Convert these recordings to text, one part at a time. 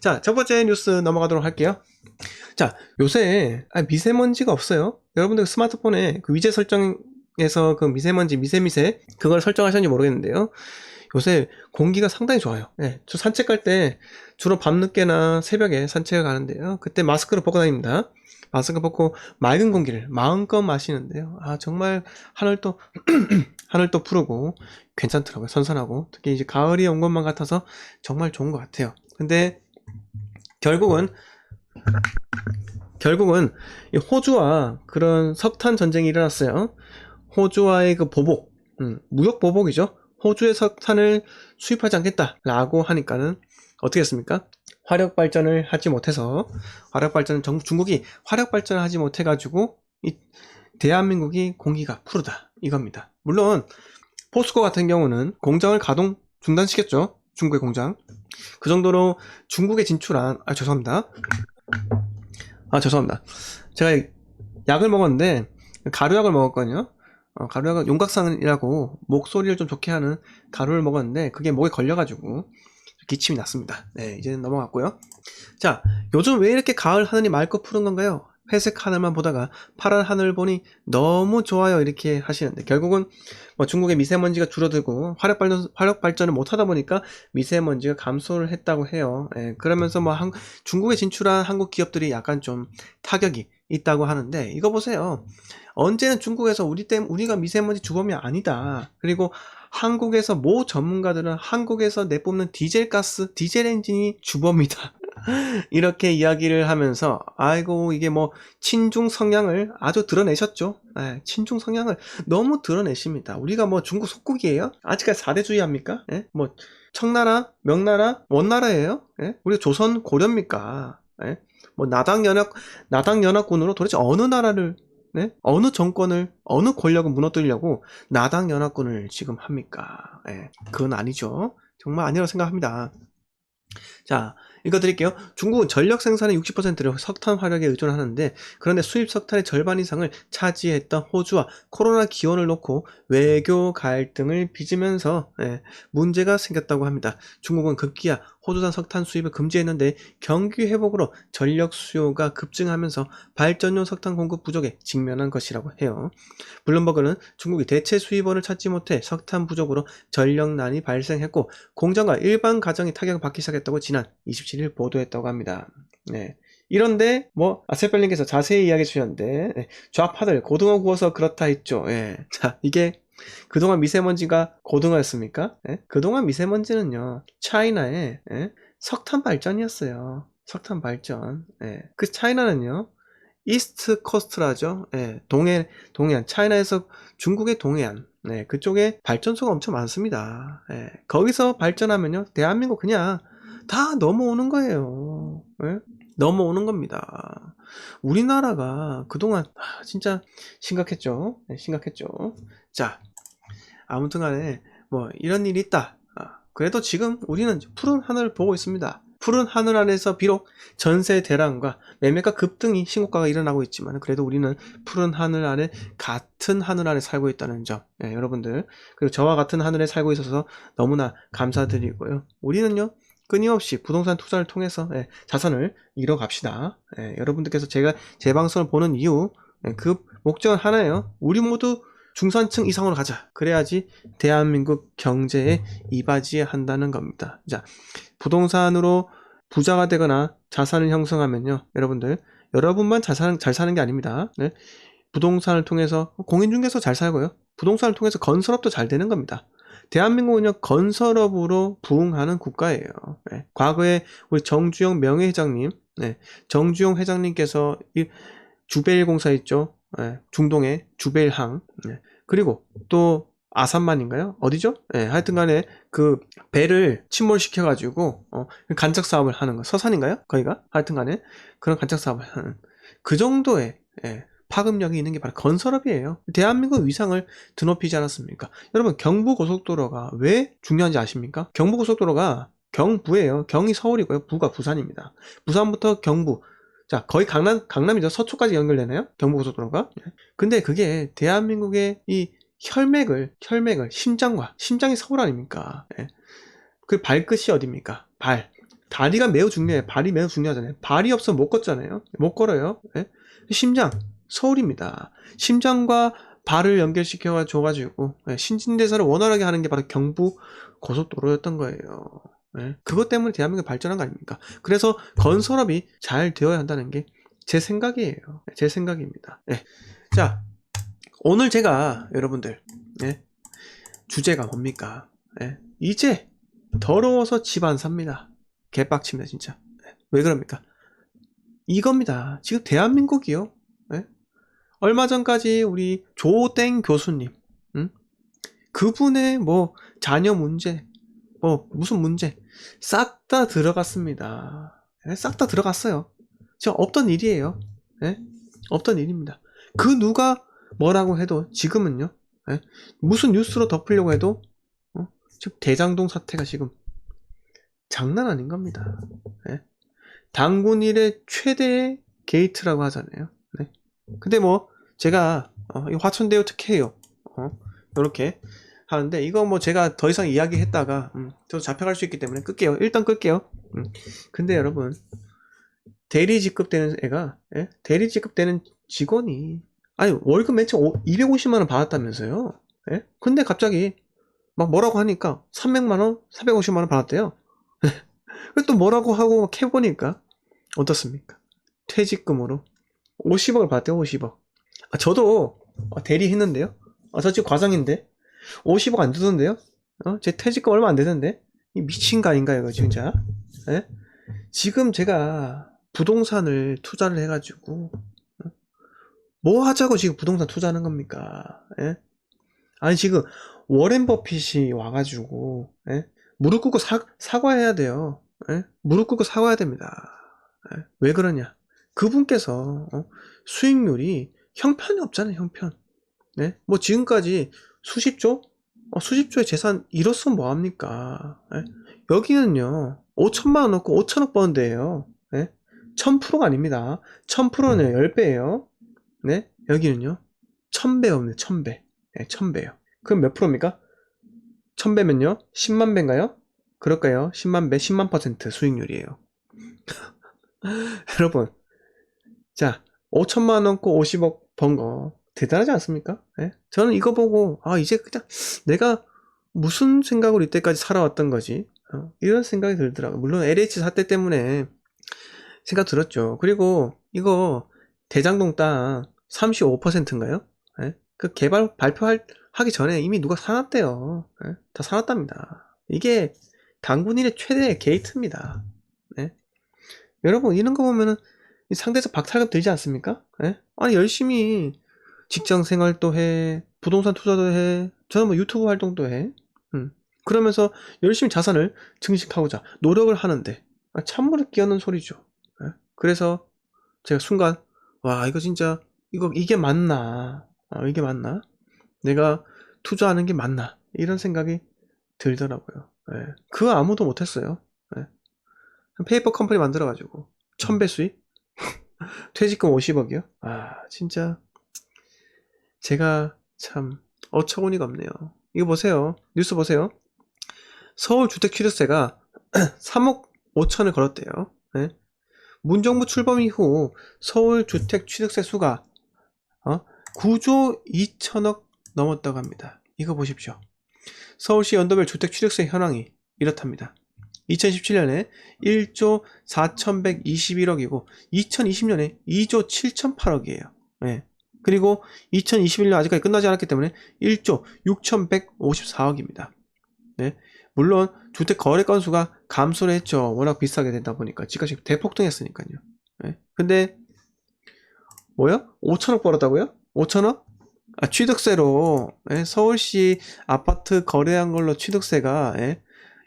자, 첫 번째 뉴스 넘어가도록 할게요. 자, 요새 아, 미세먼지가 없어요. 여러분들 스마트폰에 그 위젯 설정에서 그 미세먼지, 미세미세 그걸 설정하셨는지 모르겠는데요. 요새 공기가 상당히 좋아요. 예, 저 산책 갈때 주로 밤늦게나 새벽에 산책을 가는데요. 그때 마스크를 벗고 다닙니다. 마스크 벗고 맑은 공기를 마음껏 마시는데요. 아, 정말 하늘도, 하늘도 푸르고 괜찮더라고요. 선선하고. 특히 이제 가을이 온 것만 같아서 정말 좋은 것 같아요. 근데 결국은 결국은 이 호주와 그런 석탄 전쟁이 일어났어요. 호주와의 그 보복, 음, 무역 보복이죠. 호주의 석탄을 수입하지 않겠다라고 하니까는 어떻게 했습니까? 화력 발전을 하지 못해서 화력 발전은 정- 중국이 화력 발전을 하지 못해 가지고 이 대한민국이 공기가 푸르다 이겁니다. 물론 포스코 같은 경우는 공장을 가동 중단시켰죠. 중국의 공장. 그 정도로 중국에 진출한 아 죄송합니다. 아 죄송합니다. 제가 약을 먹었는데 가루약을 먹었거든요. 어, 가루약은 용각산이라고 목소리를 좀 좋게 하는 가루를 먹었는데 그게 목에 걸려가지고 기침이 났습니다. 네 이제는 넘어갔고요. 자 요즘 왜 이렇게 가을 하늘이 맑고 푸른 건가요? 회색 하늘만 보다가 파란 하늘 보니 너무 좋아요 이렇게 하시는데 결국은 뭐 중국의 미세먼지가 줄어들고 화력 발전 화력 발전을 못 하다 보니까 미세먼지가 감소를 했다고 해요. 예, 그러면서 뭐 한- 중국에 진출한 한국 기업들이 약간 좀 타격이 있다고 하는데 이거 보세요. 언제는 중국에서 우리 때 우리가 미세먼지 주범이 아니다. 그리고 한국에서 모 전문가들은 한국에서 내뿜는 디젤 가스, 디젤 엔진이 주범이다. 이렇게 이야기를 하면서 아이고 이게 뭐 친중 성향을 아주 드러내셨죠. 예, 친중 성향을 너무 드러내십니다. 우리가 뭐 중국 속국이에요? 아직까지 사대주의 합니까? 예? 뭐 청나라, 명나라, 원나라예요? 예? 우리 조선 고려입니까? 예? 뭐 나당 연합 나당 연합군으로 도대체 어느 나라를 네? 어느 정권을 어느 권력을 무너뜨리려고 나당 연합군을 지금 합니까? 예, 그건 아니죠. 정말 아니라고 생각합니다. 자, 이거 드릴게요. 중국은 전력 생산의 60%를 석탄 화력에 의존하는데 그런데 수입 석탄의 절반 이상을 차지했던 호주와 코로나 기원을 놓고 외교 갈등을 빚으면서 예, 문제가 생겼다고 합니다. 중국은 급기야 호주산 석탄 수입을 금지했는데 경기 회복으로 전력 수요가 급증하면서 발전용 석탄 공급 부족에 직면한 것이라고 해요. 블룸버그는 중국이 대체 수입원을 찾지 못해 석탄 부족으로 전력난이 발생했고 공장과 일반 가정이 타격을 받기 시작했다고 지난 27일 보도했다고 합니다. 네. 이런데 뭐 아세펠님께서 자세히 이야기해 주셨는데 네, 좌파들 고등어 구워서 그렇다 했죠. 예. 자 이게 그동안 미세먼지가 고등어였습니까? 예? 그동안 미세먼지는요 차이나의 예? 석탄 발전이었어요. 석탄 발전. 예. 그 차이나는요 이스트 코스트라죠. 예. 동해 동해안 차이나에서 중국의 동해안 네, 그쪽에 발전소가 엄청 많습니다. 예, 거기서 발전하면요, 대한민국 그냥 다 넘어오는 거예요. 예? 넘어오는 겁니다. 우리나라가 그동안 아, 진짜 심각했죠. 네, 심각했죠. 자, 아무튼 간에 뭐 이런 일이 있다. 아, 그래도 지금 우리는 푸른 하늘을 보고 있습니다. 푸른 하늘 안에서 비록 전세 대란과 매매가 급등이 신고가가 일어나고 있지만 그래도 우리는 푸른 하늘 아래 같은 하늘 아래 살고 있다는 점. 예, 여러분들. 그리고 저와 같은 하늘에 살고 있어서 너무나 감사드리고요. 우리는요 끊임없이 부동산 투자를 통해서 예, 자산을 잃어갑시다. 예, 여러분들께서 제가 제 방송을 보는 이유 예, 그 목적은 하나예요. 우리 모두 중산층 이상으로 가자 그래야지 대한민국 경제에 이바지해야 한다는 겁니다 자 부동산으로 부자가 되거나 자산을 형성하면요 여러분들 여러분만 잘 사는, 잘 사는 게 아닙니다 네? 부동산을 통해서 공인중개소 잘 살고요. 부동산을 통해서 건설업도 잘 되는 겁니다. 대한민국은요 건설업으로 부흥하는 국가예요. 네. 과거에 우리 정주영 명예회장님, 네. 정주영 회장님께서 이 주베일 공사 있죠. 네. 중동의 주베일항. 네. 그리고 또 아산만인가요? 어디죠? 네, 하여튼 간에 그 배를 침몰시켜가지고 어, 간척 사업을 하는 거 서산인가요? 거기가? 하여튼 간에 그런 간척 사업을 하는 그 정도의 예, 파급력이 있는 게 바로 건설업이에요. 대한민국 위상을 드높이지 않았습니까? 여러분 경부고속도로가 왜 중요한지 아십니까? 경부고속도로가 경부예요. 경이 서울이고요. 부가 부산입니다. 부산부터 경부. 자, 거의 강남, 강남이죠. 서초까지 연결되나요? 경부고속도로가. 예. 근데 그게 대한민국의 이 혈맥을, 혈맥을, 심장과, 심장이 서울 아닙니까? 예. 그 발끝이 어딥니까? 발. 다리가 매우 중요해. 발이 매우 중요하잖아요. 발이 없으면 못 걷잖아요. 못 걸어요. 예? 심장, 서울입니다. 심장과 발을 연결시켜 줘가지고 예, 신진대사를 원활하게 하는 게 바로 경부 고속도로였던 거예요. 예? 그것 때문에 대한민국이 발전한 거 아닙니까? 그래서 건설업이 잘 되어야 한다는 게 제 생각이에요. 제 생각입니다. 예. 자, 오늘 제가 여러분들 예, 주제가 뭡니까? 예, 이제 더러워서 집 안 삽니다. 개빡칩니다 진짜. 예, 왜 그럽니까? 이겁니다. 지금 대한민국이요. 예? 얼마 전까지 우리 조땡 교수님, 응? 그분의 뭐 자녀 문제, 뭐 무슨 문제 싹 다 들어갔습니다. 예, 싹다 들어갔어요. 진짜 없던 일이에요. 예? 없던 일입니다. 그 누가 뭐라고 해도 지금은요. 예? 무슨 뉴스로 덮으려고 해도 어? 지금 대장동 사태가 지금 장난 아닌 겁니다. 예? 당군 일의 최대의 게이트라고 하잖아요. 네. 근데 뭐 제가 어, 이 화천대유 특혜요. 어, 이렇게 하는데 이거 뭐 제가 더 이상 이야기했다가 음, 저도 잡혀갈 수 있기 때문에 끌게요. 일단 끌게요. 음. 근데 여러분 대리 직급되는 애가 예? 대리 직급되는 직원이 아니 월급 맨 처음 250만 원 받았다면서요. 예? 근데 갑자기 막 뭐라고 하니까 300만 원, 450만 원 받았대요. 또 뭐라고 하고 막 해보니까 어떻습니까? 퇴직금으로 50억을 받대요, 50억. 아, 저도 어, 대리했는데요. 아, 저 지금 과장인데 50억 안 주던데요? 어? 제 퇴직금 얼마 안 되는데? 이 미친 거 아닌가요, 이거 진짜? 예? 지금 제가 부동산을 투자를 해가지고 어? 뭐 하자고 지금 부동산 투자하는 겁니까? 예? 아니 지금 워렌 버핏이 와가지고 예? 무릎 꿇고 사, 사과해야 돼요. 예? 무릎 꿇고 사과해야 됩니다. 예? 왜 그러냐? 그분께서 어? 수익률이 형편이 없잖아요, 형편. 네? 뭐 지금까지 수십조? 어, 수십조의 재산 잃었으면 뭐합니까? 예? 여기는요, 5천만 원 넣고 5천억 버는 데예요. 예? 1000%가 아닙니다. 1000%는 10배예요. 네? 여기는요, 1000배입니다, 1000배. 네, 1000배요. 그럼 몇 프로입니까? 1000배면요, 10만 배인가요? 그럴까요? 10만 배, 10만 퍼센트 수익률이에요. 여러분, 자, 5천만 원고 50억 번 거 대단하지 않습니까? 예? 저는 이거 보고 아 이제 그냥 내가 무슨 생각으로 이때까지 살아왔던 거지 어, 이런 생각이 들더라고요. 물론 LH 사태 때문에 생각 들었죠. 그리고 이거 대장동 땅 35%인가요? 예? 그 개발 발표할 하기 전에 이미 누가 사놨대요. 예? 다 사놨답니다. 이게 당군일의 최대 게이트입니다. 예? 여러분 이런 거 보면은 이 상대적 박탈감 들지 않습니까? 예? 아니 열심히 직장 생활도 해, 부동산 투자도 해, 저는 뭐 유튜브 활동도 해. 음. 그러면서 열심히 자산을 증식하고자 노력을 하는데 아, 찬물을 끼얹는 소리죠. 예? 그래서 제가 순간 와 이거 진짜 이거 이게 맞나? 아, 이게 맞나? 내가 투자하는 게 맞나? 이런 생각이 들더라고요. 예. 그거 아무도 못했어요. 예. 페이퍼 컴퍼니 만들어가지고 천배 수익 퇴직금 50억이요? 아, 진짜. 제가 참 어처구니가 없네요. 이거 보세요. 뉴스 보세요. 서울 주택 취득세가 3억 5천을 걸었대요. 네? 문정부 출범 이후 서울 주택 취득세 수가 어? 9조 2천억 넘었다고 합니다. 이거 보십시오. 서울시 연도별 주택 취득세 현황이 이렇답니다. 2017년에 1조 4,121억이고 2020년에 2조 7,008억이에요. 네. 그리고 2021년 아직까지 끝나지 않았기 때문에 1조 6,154억입니다. 네. 물론 주택 거래 건수가 감소를 했죠. 워낙 비싸게 된다 보니까 집값이 대폭등했으니까요. 네. 근데 뭐야? 5천억 벌었다고요? 5천억? 아, 취득세로 예? 서울시 아파트 거래한 걸로 취득세가 예?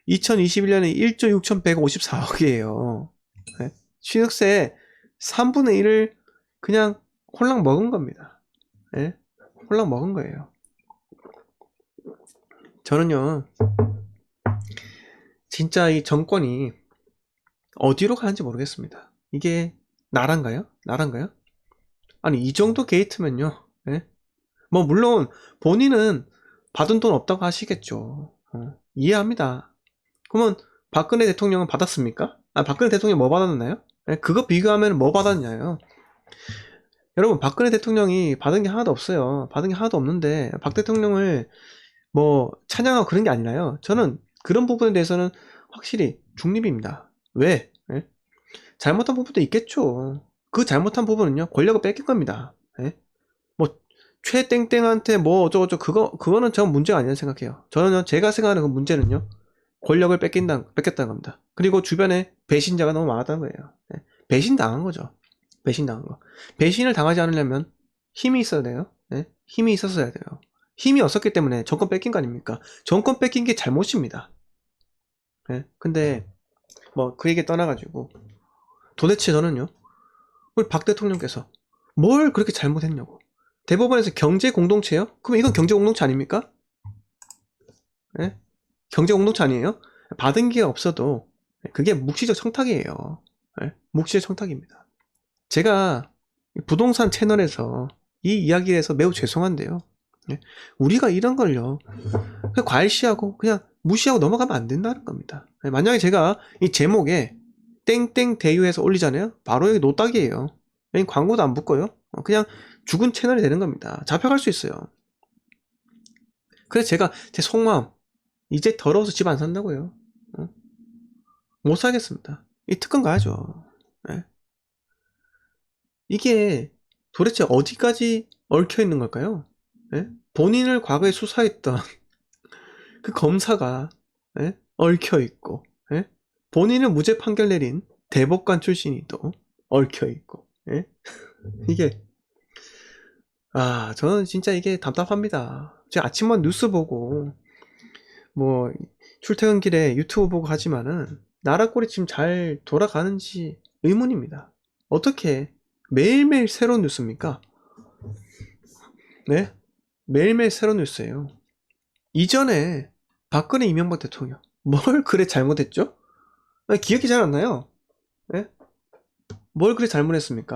2021년에 1조 6,154억이에요. 네? 취득세 3분의 1을 그냥 홀랑 먹은 겁니다. 네? 홀랑 먹은 거예요. 저는요, 진짜 이 정권이 어디로 가는지 모르겠습니다. 이게 나란가요? 나란가요? 아니, 이 정도 게이트면요, 네? 뭐, 물론 본인은 받은 돈 없다고 하시겠죠. 어, 이해합니다. 그러면 박근혜 대통령은 받았습니까? 아, 박근혜 대통령이 뭐 받았나요? 예, 그거 비교하면 뭐 받았냐요? 여러분, 박근혜 대통령이 받은 게 하나도 없어요. 받은 게 하나도 없는데, 박 대통령을 뭐 찬양하고 그런 게 아니라요. 저는 그런 부분에 대해서는 확실히 중립입니다. 왜? 예? 잘못한 부분도 있겠죠. 그 잘못한 부분은요, 권력을 뺏긴 겁니다. 예? 뭐, 최땡땡한테 뭐 어쩌고저쩌고, 그거, 그거는 전 문제가 아니라고 생각해요. 저는요, 제가 생각하는 그 문제는요, 권력을 뺏긴다, 뺏겼다는 겁니다. 그리고 주변에 배신자가 너무 많았다는 거예요. 예? 배신 당한 거죠. 배신 당한 거. 배신을 당하지 않으려면 힘이 있어야 돼요. 예? 힘이 있었어야 돼요. 힘이 없었기 때문에 정권 뺏긴 거 아닙니까? 정권 뺏긴 게 잘못입니다. 예? 근데 뭐 그 얘기 떠나가지고 도대체 저는요 우리 박 대통령께서 뭘 그렇게 잘못했냐고 대법원에서 경제 공동체요? 그럼 이건 경제 공동체 아닙니까? 예? 경제 공동체 아니에요? 받은 게 없어도 그게 묵시적 청탁이에요. 예? 묵시적 청탁입니다. 제가 부동산 채널에서 이 이야기를 해서 매우 죄송한데요. 예? 우리가 이런 걸요, 그냥 과일시하고 그냥 무시하고 넘어가면 안 된다는 겁니다. 예, 만약에 제가 이 제목에 땡땡 대유해서 올리잖아요? 바로 여기 노딱이에요. 여기 광고도 안 붙고요. 어, 그냥 죽은 채널이 되는 겁니다. 잡혀갈 수 있어요. 그래서 제가 제 속마음, 이제 더러워서 집 안 산다고요. 어? 못 살겠습니다. 이 특권 가야죠. 예? 이게 도대체 어디까지 얽혀 있는 걸까요? 예? 본인을 과거에 수사했던 그 검사가 예? 얽혀 있고 예? 본인은 무죄 판결 내린 대법관 출신이 또 얽혀 있고 예? 이게 아 저는 진짜 이게 답답합니다. 제가 아침만 뉴스 보고 뭐 출퇴근 길에 유튜브 보고 하지만은 나라 꼴이 지금 잘 돌아가는지 의문입니다. 어떻게 매일매일 새로운 뉴스입니까? 네? 매일매일 새로운 뉴스예요. 이전에 박근혜 이명박 대통령 뭘 그래 잘못했죠? 아, 기억이 잘 안 나요. 예? 뭘 그래 잘못했습니까?